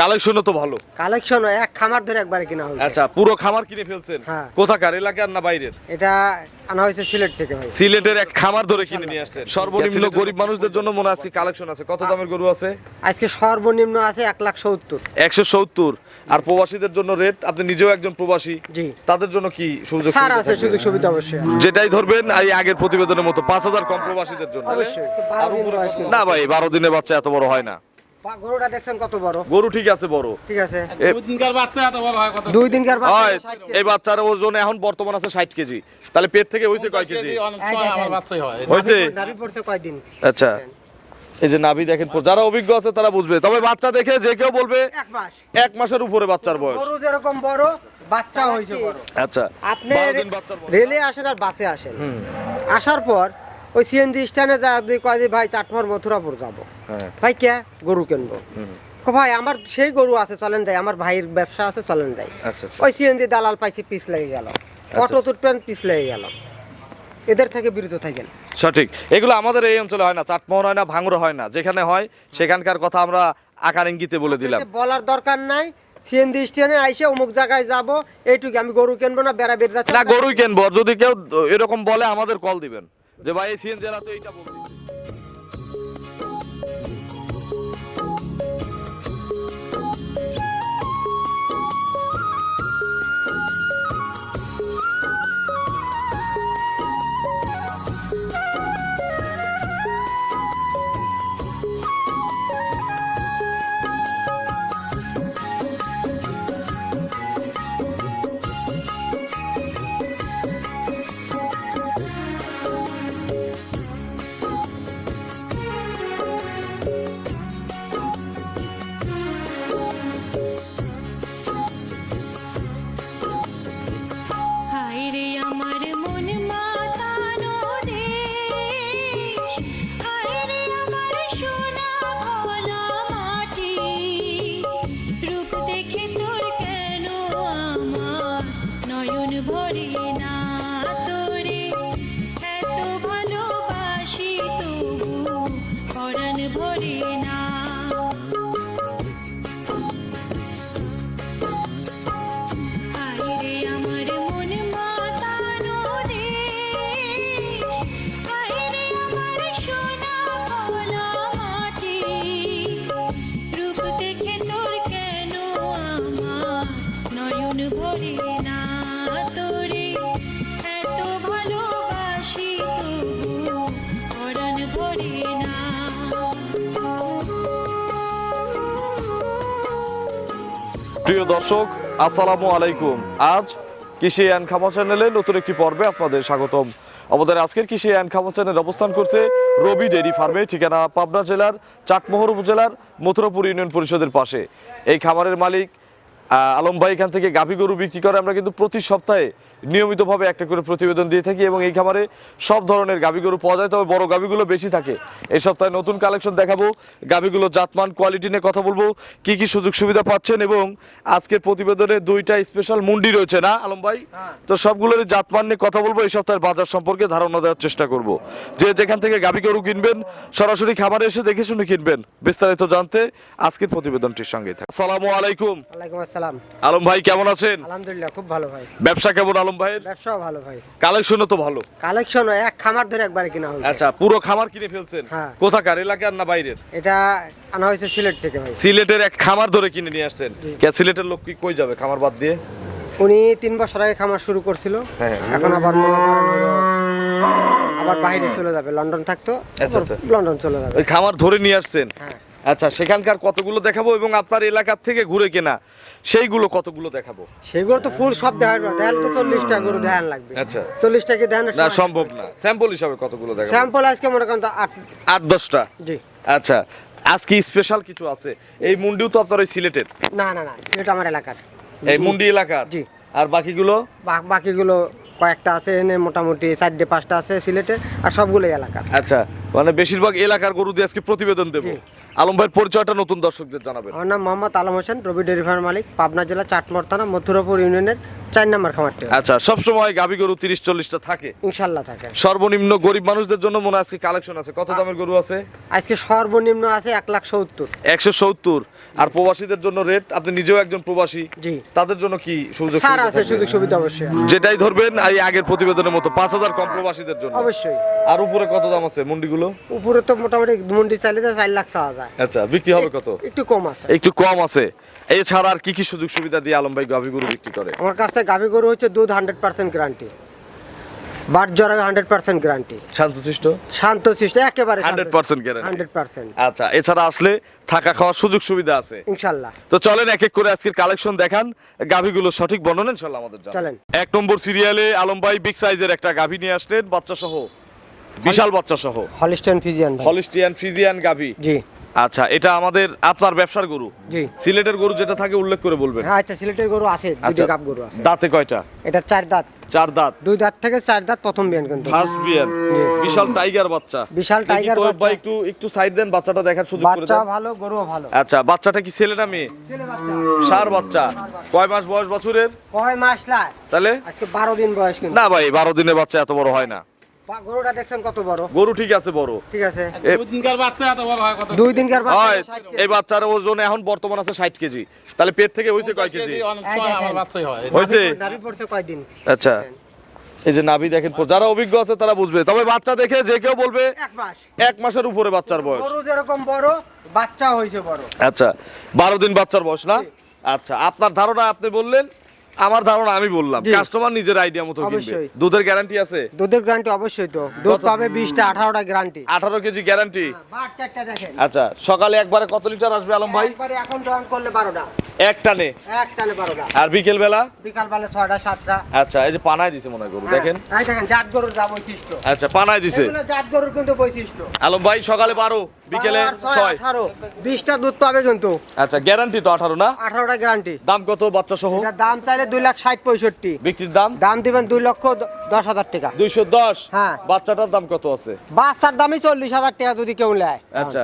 কালেকশনও তো ভালো। কালেকশন এক খামার ধরে একবারে কিনা হয়েছে। আচ্ছা পুরো খামার কিনে ফেলছেন? হ্যাঁ। কোথাকার এলাকার না বাইরের? এটা আনা হয়েছে সিলেট থেকে ভাই। সিলেটের এক খামার ধরে কিনে নিয়ে আসছেন। সর্বনিম্ন গরিব মানুষদের জন্য মনে আছে কালেকশন আছে। কত দামের গরু আছে? আজকে সর্বনিম্ন আছে এক লাখ সত্তর। একশো সত্তর। আর প্রবাসীদের জন্য রেট আপনি নিজেও একজন প্রবাসী। জি। তাদের জন্য কি সুযোগ স্যার সুবিধা আছে সুযোগ সুবিধা অবশ্যই যেটাই ধরবেন এই আগের প্রতিবেদনের মতো পাঁচ হাজার কম প্রবাসীদের জন্য। দিন। না ভাই বারো দিনের বাচ্চা এত বড় হয় না। গরুটা দেখছেন কত বড়? গরু ঠিক আছে বড়। ঠিক আছে। দুই দিনকার বাচ্চা এত বড় হয় কত? দুই দিনকার বাচ্চা হয় এই বাচ্চার ওজন এখন বর্তমান আছে ষাট কেজি। তাহলে পেট থেকে হয়েছে কয় কেজি? আমার বাচ্চাই হয়। হয়েছে নাভি পড়ছে কয়দিন? আচ্ছা। এই যে নাভি দেখেন যারা অভিজ্ঞ আছে তারা বুঝবে। তবে বাচ্চা দেখে যে কেউ বলবে এক মাস। এক মাসের উপরে বাচ্চার বয়স। গরু যেরকম বড় বাচ্চা হয়েছে বড়। আচ্ছা। আপনি। রেলে আসেন আর বাসে আসেন। আসার পর ওই সিএনজি স্ট্যান্ডে যা দুই কয় ভাই চাটমার মথুরাপুর যাব। ভাই কে? গরু কিনবো। ভাই আমার সেই গরু আছে চলেন দেয় আমার ভাইয়ের ব্যবসা আছে চলেন দেয় আচ্ছা আচ্ছা। ওই সিএনজি দালাল পাইছি পিস লেগে গেল। অটো তুটবেন পিস লেগে গেল। এদের থেকে বিরত থাকেন। সঠিক। এগুলো আমাদের এই অঞ্চলে হয় না। চাটমোহর হয় না ভাঙড় হয় না। যেখানে হয় সেখানকার কথা আমরা আকার ইঙ্গিতে বলে দিলাম। বলার দরকার নাই। সিএনজি স্ট্যান্ডে আইসে অমুক জায়গায় যাব এইটুকু আমি গরু কিনবো না বেড়া বেড়া না গরুই কেনবো। যদি কেউ এরকম বলে আমাদের কল দিবেন। যে ভাই এই সিএন জেলা তো এইটা বলছি। দর্শক, আসসালামু আলাইকুম। আজ কৃষি অ্যান্ড খামা চ্যানেলে নতুন একটি পর্বে আপনাদের স্বাগতম। আমাদের আজকের কৃষি অ্যান্ড খামা চ্যানেল অবস্থান করছে রবি ডেরি ফার্মে, ঠিকানা পাবনা জেলার চাকমোহর উপজেলার মথুরাপুর ইউনিয়ন পরিষদের পাশে। এই খামারের মালিক আলম ভাই এখান থেকে গাভী গরু বিক্রি করে। আমরা কিন্তু প্রতি সপ্তাহে নিয়মিতভাবে একটা করে প্রতিবেদন দিয়ে থাকি এবং এই খামারে সব ধরনের গাভী গরু পাওয়া যায় তবে বড় গাভীগুলো বেশি থাকে। এই সপ্তাহে নতুন কালেকশন দেখাবো গাভীগুলো জাতমান কোয়ালিটি নিয়ে কথা বলব কি কি সুযোগ সুবিধা পাচ্ছেন এবং আজকের প্রতিবেদনে দুইটা স্পেশাল মুন্ডি রয়েছে না আলম ভাই? তো সবগুলোর জাতমান নিয়ে কথা বলব এই সপ্তাহের বাজার সম্পর্কে ধারণা দেওয়ার চেষ্টা করব। যে যেখান থেকে গাভী গরু কিনবেন সরাসরি খামারে এসে দেখে শুনে কিনবেন। বিস্তারিত জানতে আজকের প্রতিবেদনটির সঙ্গে থাকুন। আসসালামু আলাইকুম। ওয়ালাইকুম আসসালাম। আলম ভাই কেমন আছেন? আলহামদুলিল্লাহ খুব ভালো ভাই। ব্যবসা কেমন আলম ভাইয়ের ভালো ভাই। কালেকশনও তো ভালো। কালেকশন এক খামার ধরে একবারে কিনা হয়েছে। আচ্ছা পুরো খামার কিনে ফেলছেন? হ্যাঁ। কোথাকার এলাকার না বাইরের? এটা আনা হয়েছে সিলেট থেকে ভাই। সিলেটের এক খামার ধরে কিনে নিয়ে আসছেন। কে সিলেটের লোক কি কই যাবে খামার বাদ দিয়ে? উনি তিন বছর আগে খামার শুরু করছিল। হ্যাঁ। এখন আবার মনে করেন আবার বাইরে চলে যাবে। লন্ডন থাকতো আচ্ছা, আচ্ছা। লন্ডন চলে যাবে। ওই খামার ধরে নিয়ে আসছেন? হ্যাঁ। আচ্ছা সেখানকার কতগুলো দেখাবো এবং আপনার এলাকার থেকে ঘুরে কেনা? সেইগুলো কতগুলো দেখাবো? সেগুলো তো ফুল সব দেখালে তো চল্লিশটা গরু দেখান লাগবে। আচ্ছা। চল্লিশটা কি দেখানো না সম্ভব না। স্যাম্পল হিসাবে কতগুলো দেখাবো? স্যাম্পল আজকে মনে করেন তো আট আট দশটা? জি। আচ্ছা আজকে স্পেশাল কিছু আছে? এই মুন্ডিও তো আপনার ওই সিলেটের? না না না সিলেট আমার এলাকার। এই মুন্ডি এলাকার? জি। আর বাকিগুলো? বাকিগুলো কয়েকটা আছে এনে মোটামুটি চারটে পাঁচটা আছে সিলেটে আর সবগুলোই এলাকার। আচ্ছা মানে বেশিরভাগ এলাকার গরু দিয়ে আজকে প্রতিবেদন দেবো। আলম ভাইয়ের পরিচয়টা নতুন দর্শকদের জানাবেন। আমার নাম মোহাম্মদ আলম হোসেন রবি ডেয়ারি ফার্ম মালিক পাবনা জেলা চাটমোর থানা মথুরাপুর ইউনিয়নের চার নম্বর খামারটি। আচ্ছা সবসময় গাভী গরু তিরিশ চল্লিশটা থাকে? ইনশাল্লাহ থাকে। সর্বনিম্ন গরিব মানুষদের জন্য মনে আজকে কালেকশন আছে। কত দামের গরু আছে? আজকে সর্বনিম্ন আছে এক লাখ সত্তর। একশো সত্তর। আর প্রবাসীদের জন্য রেট আপনি নিজেও একজন প্রবাসী তাদের জন্য কি সুযোগ ছাড় সুবিধা আছে সুযোগ সুবিধা অবশ্যই যেটাই ধরবেন এই আগের প্রতিবেদনের মতো পাঁচ হাজার কম প্রবাসীদের জন্য। অবশ্যই। আর উপরে কত দাম আছে মুন্ডিগুলো? উপরে তো মোটামুটি মুন্ডি চালিয়ে যায় চার লাখ চাওয়া যায় আচ্ছা বিক্রি হবে কত? একটু কম আছে। একটু কম আছে। এছাড়া আর কি কি সুযোগ সুবিধা দিয়ে আলম ভাই গাভী গরু বিক্রি করে? আমার কাছ থেকে গাভি গরু হচ্ছে দুধ হান্ড্রেড পার্সেন্ট গ্যারান্টি বাট জরাবে হান্ড্রেড পার্সেন্ট গ্যারান্টি শান্তশিষ্ট? শান্ত সৃষ্টি একেবারে 100% guarantee। হান্ড্রেড পার্সেন্ট আচ্ছা এছাড়া আসলে থাকা খাওয়ার সুযোগ সুবিধা আছে। ইনশাল্লাহ। তো চলেন এক এক করে আজকের কালেকশন দেখান। গাভীগুলো সঠিক বর্ণনা ইনশাল্লাহ আমাদের। চলেন। এক নম্বর সিরিয়ালে আলম ভাই বিগ সাইজের একটা গাভী নিয়ে আসলেন বাচ্চা সহ বিশাল বাচ্চা সহ হলিস্টেন ফিজিয়ান হলিস্টিয়ান ফ্রিজিয়ান গাভী। জি। আচ্ছা এটা আমাদের আপনার ব্যবসার গরু? জি। সিলেটের গরু যেটা থাকে উল্লেখ করে বলবেন। হ্যাঁ আচ্ছা সিলেটের গরু আছে আচ্ছা দুটো গাব গরু আছে। দাঁতে কয়টা? এটা চার দাঁত। চার দাঁত? দুই দাঁত থেকে চার দাঁত প্রথম বিয়ান কিন্তু। ফার্স্ট বিয়ান। বিশাল টাইগার বাচ্চা। বিশাল টাইগার বাচ্চা। ভাই একটু একটু সাইড দেন বাচ্চাটা দেখার সুযোগ করে বাচ্চা ভালো গরুও ভালো। আচ্ছা বাচ্চাটা কি ছেলে না মেয়ে? ছেলে বাচ্চা। সার বাচ্চা। কয় মাস বয়স বছরের? কয় মাস লাই তাহলে? আজকে বারো দিন বয়স কিন্তু। না ভাই বারো দিনের বাচ্চা এত বড় হয় না। গরুটা দেখছেন কত বড়? গরু ঠিক আছে বড়। ঠিক আছে। দুই দিনকার বাচ্চা এত বড় হয় কত? দুই দিনকার বাচ্চা হয়। এই বাচ্চার ওজন এখন বর্তমান আছে ষাট কেজি। তাহলে পেট থেকে হয়েছে কয় কেজি? আমার বাচ্চাই হয়। হয়েছে? নাভি- পড়ছে কয়দিন? আচ্ছা। এই যে নাভি দেখেন যারা অভিজ্ঞ আছে তারা বুঝবে। তবে বাচ্চা দেখে যে কেউ বলবে এক মাস। এক মাসের উপরে বাচ্চার বয়স। গরু যেরকম বড় বাচ্চা হয়েছে বড়। আচ্ছা বারো দিন বাচ্চার বয়স না? আচ্ছা আপনার ধারণা আপনি বললেন আমার ধারণা আমি বললাম। কাস্টমার নিজের আইডিয়া মতো কিনবে। দুধের গ্যারান্টি আছে? দুধের গ্যারান্টি অবশ্যই তো। দুধ পাবে বিশটা আঠারোটা গ্যারান্টি আঠারো কেজি গ্যারান্টি বাট চারটা দেখেন। আচ্ছা সকালে একবারে কত লিটার আসবে আলম ভাই? একবারে এখন জয়েন করলে বারোটা। এক টানে? এক টানে বারোটা। আর বিকেল বেলা বিকাল বেলা ছয়টা সাতটা। আচ্ছা এই যে পানায় দিছে মনে হয় গরু দেখেন। হ্যাঁ, এই দেখেন জাত গরুর যা বৈশিষ্ট্য। আচ্ছা পানায় দিছে। এগুলো জাত গরুর কিন্তু বৈশিষ্ট্য। আলম ভাই সকালে বারো। বিকেলে ছয়, আঠারো। বিশটা দুধ পাবে কিন্তু। আচ্ছা গ্যারান্টি তো আঠারো না? আঠারোটা গ্যারান্টি দাম কত বাচ্চা সহ দাম চাইলে দুই লাখ ষাট পঁয়ষট্টি। বিক্রির দাম? দাম দিবেন দুই লক্ষ দশ হাজার টাকা। দুইশো দশ? হ্যাঁ। বাচ্চাটার দাম কত আছে? বাচ্চার দামই চল্লিশ হাজার টাকা যদি কেউ নেয়। আচ্ছা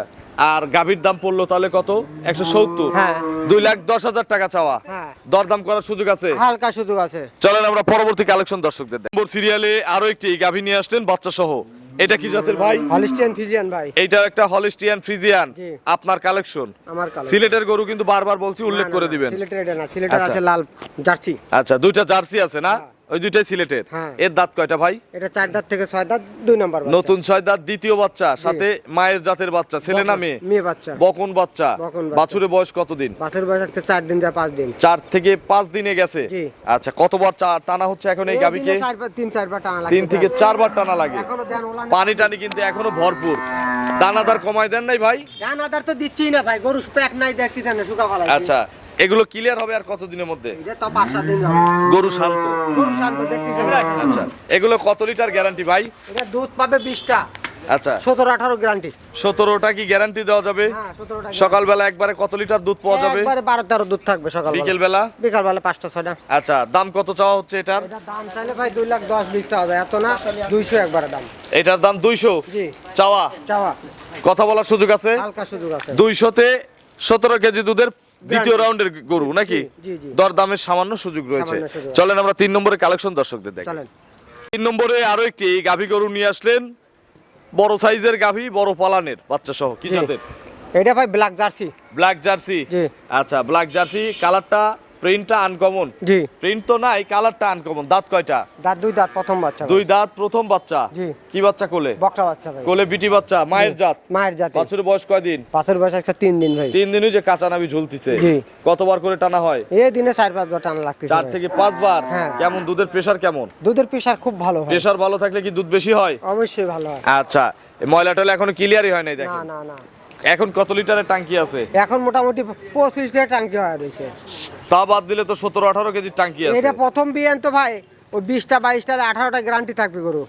আর গাভীর দাম পড়ল তাহলে কত? একশো সত্তর? হ্যাঁ। দুই লাখ দশ হাজার টাকা চাওয়া। হ্যাঁ। দরদাম করার সুযোগ আছে? হালকা সুযোগ আছে। চলেন আমরা পরবর্তী কালেকশন দর্শকদের। সিরিয়ালে আরও একটি গাভী নিয়ে আসলেন বাচ্চা সহ এটা কি জাতের ভাই? হলিস্টিয়ান ফ্রিজিয়ান ভাই। এইটা একটা হলিস্টিয়ান ফ্রিজিয়ান আপনার কালেকশন? আমার কালেকশন। সিলেটের গরু কিন্তু বারবার বলছি উল্লেখ করে দিবেন। সিলেটের এটা না সিলেটের আচ্ছা। আছে লাল জার্সি। আচ্ছা দুইটা জার্সি আছে না? ওই দুইটাই সিলেটের। হ্যাঁ। এর দাঁত কয়টা ভাই? এটা চার দাঁত থেকে ছয় দাঁত দুই নম্বর। নতুন ছয় দাঁত দ্বিতীয় বাচ্চা সাথে মায়ের জাতের বাচ্চা ছেলে না মেয়ে? মেয়ে বাচ্চা। বকন বাচ্চা। বাছুরের বয়স কতদিন বয়স হচ্ছে চার দিন যা পাঁচ দিন। চার থেকে পাঁচ দিনে গেছে? আচ্ছা কতবার টানা হচ্ছে এখন এই গাবিকে তিন চারবার টানা তিন থেকে চারবার টানা লাগে। পানি টানি কিন্তু এখনও ভরপুর। দানাদার কমাই দেন নাই ভাই? গান আদার তো দিচ্ছি না ভাই গরু পেট নাই দেখছি না শুকা ফেলাই আচ্ছা এগুলো ক্লিয়ার হবে আর কতদিনের মধ্যে? গরু শান্ত। গরু শান্ত আচ্ছা এগুলো কত লিটার গ্যারান্টি ভাই? এটা দুধ পাবে বিশটা। আচ্ছা। সতেরো আঠারো গ্যারান্টি সতেরোটা কি গ্যারান্টি দেওয়া যাবে? হ্যাঁ সকালবেলা একবারে কত লিটার দুধ পাওয়া যাবে? একবারে বারো তেরো দুধ থাকবে সকাল বিকেল বেলা বিকাল বেলা পাঁচটা ছয়টা। আচ্ছা দাম কত চাওয়া হচ্ছে এটার? এটা দাম চাইলে ভাই দুই লাখ দশ বিশ চাওয়া যায়। এত না দুইশো একবারে দাম। এটার দাম দুইশো? চাওয়া? চাওয়া। কথা বলার সুযোগ আছে? হালকা সুযোগ আছে। দুইশোতে সতেরো কেজি দুধের দ্বিতীয় রাউন্ডের গরু নাকি? জি, জি। দর দামের সামান্য সুযোগ রয়েছে। চলেন আমরা তিন নম্বরে কালেকশন দর্শকদের দেখি। তিন নম্বরে আরও একটি গাভী গরু নিয়ে আসলেন। বড় সাইজের গাভী বড় পালানের বাচ্চা সহ কি জাতের? এটা ভাই ব্ল্যাক জার্সি ব্ল্যাক জার্সি জি। আচ্ছা ব্ল্যাক জার্সি কালারটা প্রিন্টটা আনকমন জি। প্রিন্ট তো নাই কালারটা আনকমন দাঁত কয়টা? দাঁত দুই দাঁত প্রথম বাচ্চা দুই দাঁত প্রথম বাচ্চা? জি। কি বাচ্চা কোলে? বকরা বাচ্চা ভাই। কোলে বিটি বাচ্চা মায়ের জাত? মায়ের জাতি। বাছুরের বয়স কয়দিন? পাশের বয়স একটা তিন দিন ভাই। তিন দিনই যে কাঁচা নাবি ঝুলতিছে। জি। কতবার করে টানা হয়? এই দিনে চার পাঁচ বার টানা লাগতেছে চার। থেকে পাঁচবার হ্যাঁ। কেমন? দুধের প্রেসার কেমন? দুধের প্রেসার খুব ভালো হয় প্রেশার ভালো থাকলে কি দুধ বেশি হয়? অবশ্যই ভালো হয়। আচ্ছা ময়লা টয়লা এখনও ক্লিয়ারই হয় নাই দেখেন। না না না। এখন কত লিটারের টাঙ্কি আছে? এখন মোটামুটি পঁচিশ লিটার টাঙ্কি হয়ে রয়েছে। তা বাদ দিলে তো সতেরো আঠারো কেজির টাঙ্কি আছে। এটা প্রথম বিয়ান তো ভাই ওই বিশটা বাইশটা আঠারোটা গ্যারান্টি থাকবে গরু।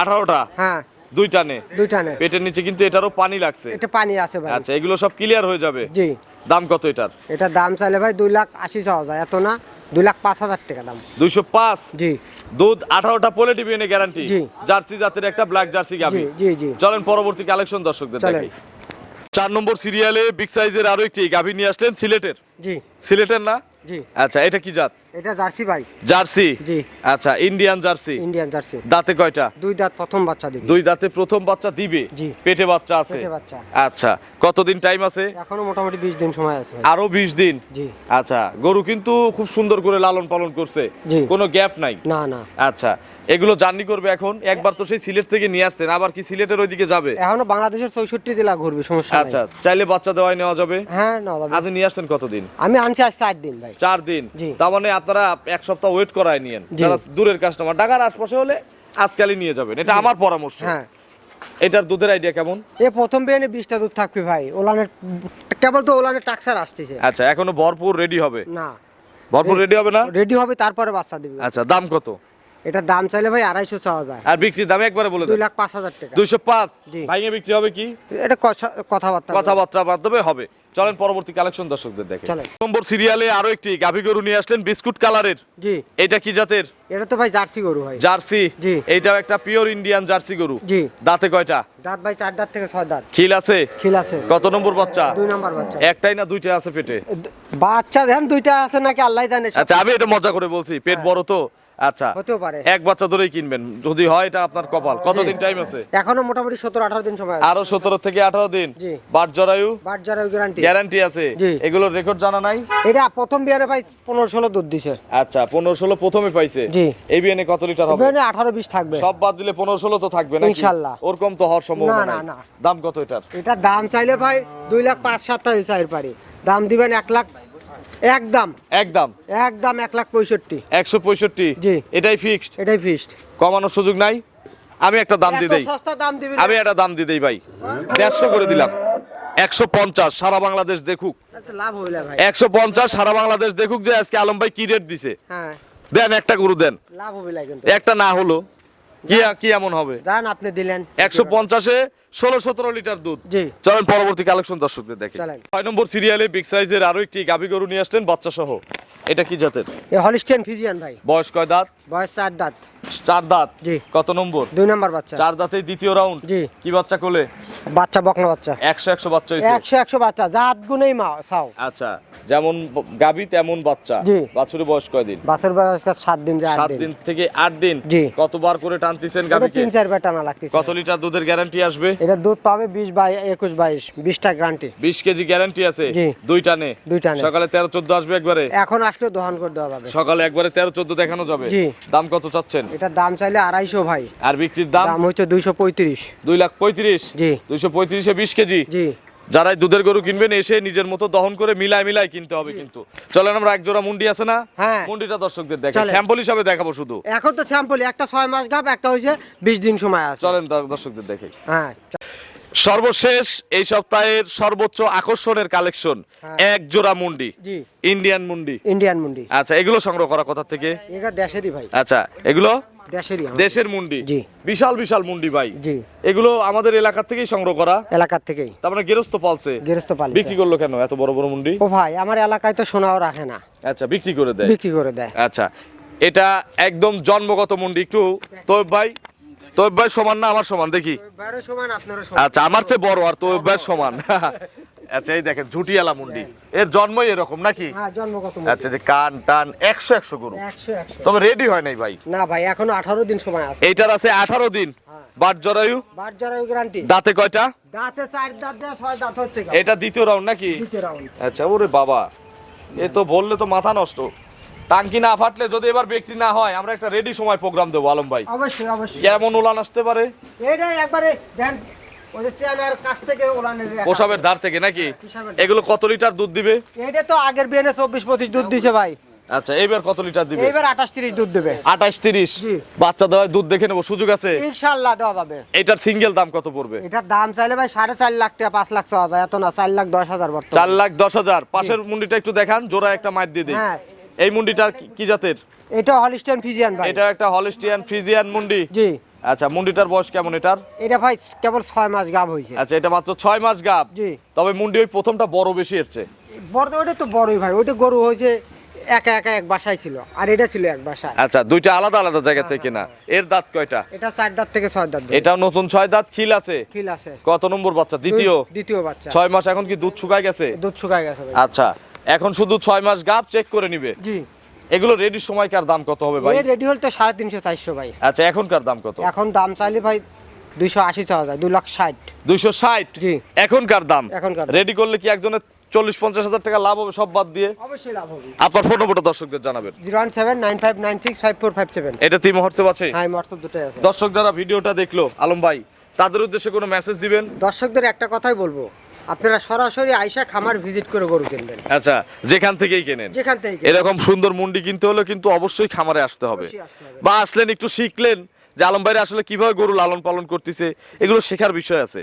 আঠারোটা? হ্যাঁ। দুই টানে? দুইটা নে পেটের নিচে কিন্তু এটারও পানি লাগছে। এটা পানি আছে ভাই। আচ্ছা এগুলো সব ক্লিয়ার হয়ে যাবে? জি। দাম কত এটার? এটা দাম চাইলে ভাই দুই লাখ আশি চাওয়া যায় এত না? দুই লাখ পাঁচ হাজার টাকা দাম। দুইশো পাঁচ? জি। দুধ আঠারোটা পোলে টিভি এনে গ্যারান্টি জার্সি জাতের একটা ব্ল্যাক জার্সি গাভি। জি জি চলেন পরবর্তী কালেকশন দর্শকদের। দেখি চার নম্বর সিরিয়ালে বিগ সাইজের আরও একটি গাভী নিয়ে আসলেন সিলেটের। জি। সিলেটের না? জি। আচ্ছা এটা কি জাত? এটা জার্সি ভাই। জার্সি? জি। আচ্ছা ইন্ডিয়ান জার্সি? Indian jersey. দাঁতে কয়টা? দুই দাঁত প্রথম বাচ্চা দিবে। দুই দাঁতে প্রথম বাচ্চা দিবে? জি। পেটে বাচ্চা আছে? পেটে বাচ্চা। আচ্ছা কতদিন টাইম আছে? এখনও মোটামুটি বিশ দিন সময় আছে। আরও বিশ দিন? জি। আচ্ছা গরু কিন্তু খুব সুন্দর করে লালন পালন করছে। কোনো গ্যাপ নাই? না না। আচ্ছা এগুলো জার্নি করবে এখন? একবার তো সেই সিলেট থেকে নিয়ে আসছেন আবার কি সিলেটের ওইদিকে যাবে? এখনও বাংলাদেশের চৌষট্টি জেলা ঘুরবে সমস্যা নাই। আচ্ছা চাইলে বাচ্চা দেওয়াই নেওয়া যাবে? হ্যাঁ না দাদা। আপনি নিয়ে আসছেন কতদিন? আমি আনছি আজ চার দিন ভাই। চার দিন? তার মানে আপনারা এক সপ্তাহ ওয়েট করায় নিয়েন। যারা দূরের কাস্টমার ঢাকার আশপাশে হলে আজকালই নিয়ে যাবেন। এটা আমার পরামর্শ। হ্যাঁ। এটার দুধের আইডিয়া কেমন? এ প্রথম বিয়ানে বিশটা দুধ থাকবে ভাই। ওলানের কেবল তো ওলানের টাকসার আসতেছে। আচ্ছা এখনও ভরপুর রেডি হবে? না। ভরপুর রেডি হবে না? রেডি হবে তারপরে বাচ্চা দিবে। আচ্ছা দাম কত? এটার দাম চাইলে ভাই আড়াইশো চাওয়া যায় আর বিক্রির দাম একবারে বলে দুই লাখ পাঁচ হাজার টাকা। দুইশো পাঁচ? জি। ভাইয়ে বিক্রি হবে কি? এটা কথা- কথাবার্তা। কথাবার্তার মাধ্যমে হবে। চলেন পরবর্তী কালেকশন দর্শকদের দেখে। নম্বর সিরিয়ালে আরও একটি গাভী গরু নিয়ে আসলেন বিস্কুট কালারের। জি। এটা কি জাতের? এটা তো ভাই জার্সি গরু ভাই। জার্সি? জি। এইটাও একটা পিওর ইন্ডিয়ান জার্সি গরু। জি। দাঁতে কয়টা? দাঁত ভাই চার দাঁত থেকে ছয় দাঁত। খিল আছে? খিল আছে। কত নম্বর বাচ্চা? দুই নম্বর বাচ্চা। একটাই না দুইটা আছে পেটে? বাচ্চা দেখেন দুইটা আছে নাকি আল্লাহ জানে। আচ্ছা আমি এটা মজা করে বলছি পেট বড় তো। আচ্ছা। হতেও পারে। এক বাচ্চা ধরেই কিনবেন। যদি হয় এটা আপনার কপাল। কতদিন টাইম আছে? এখনও মোটামুটি সতেরো আঠারো দিন সময় আছে। আরও সতেরো থেকে আঠারো দিন। জি। বাট জরায়ু? বাট যারা গ্যারান্টি গ্যারান্টি আছে। জি। এগুলোর রেকর্ড জানা নাই? এটা প্রথম বিয়ারে ভাই পনেরো ষোলো দুধ দিছে। আচ্ছা পনেরো ষোলো প্রথমে পাইছে? জি। এই বিয়ানে কত লিটার হবে? বিয়ানে আঠারো বিশ থাকবে। সব বাদ দিলে পনেরো ষোলো তো থাকবে না ইনশাল্লাহ। ওরকম তো হওয়ার সম্ভাবনা না, না, না। দাম কত এটার? এটা দাম চাইলে ভাই দুই লাখ পাঁচ সাত চাইর পারি। দাম দিবেন এক লাখ একদম। একদম। একদম এক লাখ পঁয়ষট্টি। একশো পঁয়ষট্টি? জি। এটাই ফিক্সড এটাই ফিক্সড কমানোর সুযোগ নাই? আমি একটা দাম দিয়ে দেই। সস্তা দাম দিবেন আমি একটা দাম দিয়ে দেই ভাই। দেড়শো করে দিলাম। একশো পঞ্চাশ সারা বাংলাদেশ দেখুক। লাভ হইলে ভাই। একশো পঞ্চাশ সারা বাংলাদেশ দেখুক যে আজকে আলম ভাই কি রেট দিছে। হ্যাঁ। দেন একটা গরু দেন। লাভ একটা না হলো। কি কি এমন হবে? দান আপনি দিলেন। একশো পঞ্চাশে ষোলো সতেরো লিটার দুধ। জি। চলেন পরবর্তী কালেকশন দর্শকদের দেখে। ছয় নম্বর সিরিয়ালে বিগ সাইজের আরও একটি গাভী গরু নিয়ে আসলেন বাচ্চা সহ এটা কি জাতের? হলিস্টিয়ান ফিজিয়ান ভাই। বয়স কয় দাঁত? বয়স চার দাঁত। চার দাঁত? জি। কত নম্বর? দুই নম্বর বাচ্চা। চার দাঁতের দ্বিতীয় রাউন্ড জি। কি বাচ্চা কোলে? বাচ্চা বকনা বাচ্চা। একশো একশো বাচ্চা একশো একশো বাচ্চা। জাত গুনেই মা চাও। আচ্ছা। যেমন ব- গাভী তেমন বাচ্চা। বাছুরের বয়স কয় দিন? বাসের বয়স সাত দিন যায় আট সাত দিন। দিন থেকে আট দিন? কতবার করে টানতেছেন এটা তিন চার বার টানা লাগতেছে। কত লিটার দুধের গ্যারান্টি আসবে? এটা দুধ পাবে বিশ বাই একুশ বাইশ বিশটা গ্যারান্টি বিশ কেজি গ্যারান্টি আছে? জি। নে দুইটা নে। সকালে তেরো চোদ্দ আসবে একবারে? এখন আসলে দহন করে দেওয়া যাবে। সকালে একবারে তেরো চোদ্দ দেখানো যাবে? জি। দাম কত চাচ্ছেন? এটার দাম চাইলে আড়াইশো ভাই। আর বিক্রির দাম? দাম হচ্ছে দুইশো পঁয়ত্রিশ। দুই লাখ পঁয়ত্রিশ? জি। দুইশো পঁয়ত্রিশে বিশ কেজি? জি। যারাই দুধের গরু কিনবেন এসে নিজের মতো দহন করে মিলায় মিলায় কিনতে হবে কিন্তু। চলেন আমরা এক জোড়া মুন্ডি আছে না? হ্যাঁ। মুন্ডিটা দর্শকদের দেখে চলেন। স্যাম্পল হিসাবে দেখাবো শুধু। এখন তো স্যাম্পল একটা ছয় মাস গাব একটা হয়েছে বিশ দিন সময় আছে। চলেন দর্শকদের দেখে হ্যাঁ সর্বশেষ এই সপ্তাহের সর্বোচ্চ আকর্ষণের কালেকশন হ্যাঁ। এক জোড়া মুন্ডি। ইন্ডিয়ান মুন্ডি। ইন্ডিয়ান মুন্ডি। আচ্ছা এগুলো সংগ্রহ করা কোথা থেকে? এটা দেশেরই ভাই। আচ্ছা এগুলো। দেশের মুন্ডি। জি। বিশাল বিশাল মুন্ডি ভাই। জি। এগুলো আমাদের এলাকা থেকেই সংগ্রহ করা। এলাকার থেকেই। তার মানে গেরস্ত পালছে। গেরস্ত পালি বিক্রি করল কেন? এত বড় বড় মুন্ডি? ও ভাই আমার এলাকায় তো সোনাও রাখে না। আচ্ছা বিক্রি করে দেয়। বিক্রি করে দেয়। আচ্ছা এটা একদম জন্মগত মুন্ডি। একটু তোয়েব ভাই তোয়েব ভাই সমান না আমার সমান? দেখি। আচ্ছা আমার চেয়ে বড় আর তোয়েব ভাই সমান। আচ্ছা এই দেখেন ঝুটিয়ালা মুন্ডি। এর জন্মই এরকম নাকি? হ্যাঁ আচ্ছা যে কান টান একশো একশো গরু। তবে রেডি হয় নাই ভাই? না ভাই এখনও আঠারো দিন সময় আছে। এইটার আছে আঠারো দিন। বাট জরায়ু? বার জরায়ু গ্যারান্টি দাঁতে কয়টা? দাঁতে চার দাঁত দেয় ছয় দাঁত হচ্ছে এটা দ্বিতীয় রাউন্ড নাকি? দ্বিতীয়। আচ্ছা ওরে বাবা। এ তো বললে তো মাথা নষ্ট। টাঙ্কি না ফাটলে যদি এবার ব্যক্তি না হয় আমরা একটা রেডি সময় প্রোগ্রাম দেবো আলম ভাই। অবশ্যই অবশ্যই। কেমন উলান আসতে পারে? এটাই একবারে পোশাবের ধার থেকে নাকি? এগুলো কত লিটার দুধ দিবে? এইটা তো আগের বিয়ানে চব্বিশ পঁচিশ দুধ দিছে ভাই। আচ্ছা এইবার কত লিটার দিবে? এইবার আঠাশ তিরিশ দুধ দেবে। আঠাশ তিরিশ? জি। বাচ্চা দেওয়ার দুধ দেখে নেব সুযোগ আছে? ইনশাল্লাহ দেওয়া যাবে। এটার সিঙ্গেল দাম কত পড়বে? এটার দাম চাইলে ভাই সাড়ে চার লাখ টাকা পাঁচ লাখ চাওয়া যায় এত না চার লাখ দশ হাজার বর্তমান। চার লাখ দশ হাজার। পাশের মুন্ডিটা একটু দেখান জোড়া একটা মাইট দিয়ে দিই। হ্যাঁ। এই মুন্ডিটার কি- জাতের? এটা হলিস্টেন ফিজিয়ান ভাই। এটা একটা হলিস্টিয়ান ফ্রিজিয়ান মুন্ডি। জি। আচ্ছা মুন্ডিটার বয়স কেমন এটার? এটা ভাই কেবল ছয় মাস গাব হয়েছে। আচ্ছা এটা মাত্র ছয় মাস গাব? জি। তবে মুন্ডি ওই প্রথমটা বড় বেশি এসছে বড় ওটা তো বড়ই ভাই ওইটা গরু হয়েছে একা একা এক বাসায় ছিল আর এটা ছিল এক বাসায়। আচ্ছা দুইটা আলাদা আলাদা জায়গা থেকে না? এর দাঁত কয়টা? এটা চার দাঁত থেকে ছয় দাঁত এটাও নতুন ছয় দাঁত খিল আছে? খিল আছে। কত নম্বর বাচ্চা? দ্বিতীয়? দ্বিতীয় বাচ্চা। ছয় মাস এখন কি দুধ শুকায় গেছে? দুধ শুকায় গেছে আচ্ছা এখন শুধু ছয় মাস গাব চেক করে নিবে। জি। এগুলো রেডি সময়কার দাম কত হবে ভাই? রেডি হল তো সাড়ে তিনশো চারশো ভাই। আচ্ছা এখনকার দাম কত? এখন দাম চাইলে ভাই দুইশো আশি চাওয়া যায় দুই লাখ ষাট। দুইশো ষাট? জি। এখনকার দাম? এখনকার রেডি করলে কি একজনের চল্লিশ পঞ্চাশ হাজার টাকা লাভ হবে সব বাদ দিয়ে? অবশ্যই লাভ হবে। আপনার ফোন নম্বরটা দর্শকদের জানাবেন। Zero one seven nine five nine six five four five seven. এটা তিন হোয়াটসঅ্যাপ আছে হ্যাঁ হোয়াটসঅ্যাপ দুটোই আছে। দর্শক যারা ভিডিওটা দেখল আলম ভাই তাদের উদ্দেশ্যে কোনো মেসেজ দিবেন? দর্শকদের একটা কথাই বলব আপনারা সরাসরি আইসা খামার ভিজিট করে গরু কিনবেন। আচ্ছা যেখান থেকেই কেনেন। যেখান থেকে এরকম সুন্দর মুন্ডি কিনতে হলে কিন্তু অবশ্যই খামারে আসতে হবে। বা আসলেন একটু শিখলেন যে আলম ভাইরা আসলে কীভাবে গরু লালন পালন করতেছে এগুলো শেখার বিষয় আছে।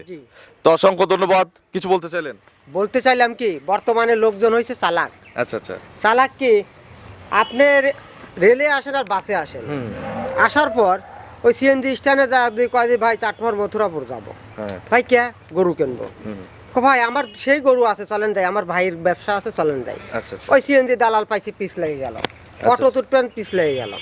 তো অসংখ্য ধন্যবাদ। কিছু বলতে চাইলেন? বলতে চাইলাম কি বর্তমানে লোকজন হয়েছে চালাক। আচ্ছা আচ্ছা। চালাক কি আপনার রেলে আসেন আর বাসে আসেন। আসার পর ওই সিএনজি স্ট্যান্ডে যা দুই কয় যে ভাই চাটমোহর মথুরাপুর যাব। হ্যাঁ। ভাই কে? গরু কিনবো। ভাই আমার সেই গরু আছে চলেন দেয় আমার ভাইয়ের ব্যবসা আছে চলেন দেয় আচ্ছা আচ্ছা। ওই সিএনজি দালাল পাইছি পিস লেগে গেল। অটো তুটবেন পিস লেগে গেল।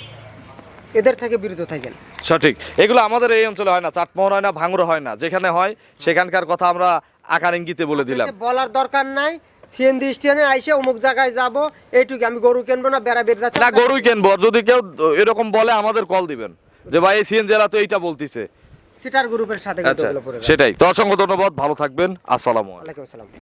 এদের থেকে বিরত থাকেন। সঠিক। এগুলো আমাদের এই অঞ্চলে হয় না চাটমোহর হয় না ভাঙড় হয় না। যেখানে হয় সেখানকার কথা আমরা আকার ইঙ্গিতে বলে দিলাম। বলার দরকার নাই। সিএনজি স্ট্যান্ডে আইসে অমুক জায়গায় যাব এইটুকু আমি গরু কিনবো না বেড়া বেড়া না গরুই কেনবো। যদি কেউ এরকম বলে আমাদের কল দিবেন। যে ভাই এই সিএন জেলা তো এইটা বলতিছে। সিটার গ্রুপের সাথে আচ্ছা। সেটাই। তো অসংখ্য ধন্যবাদ ভালো থাকবেন। আসসালামু আলাইকুম। আসসালাম।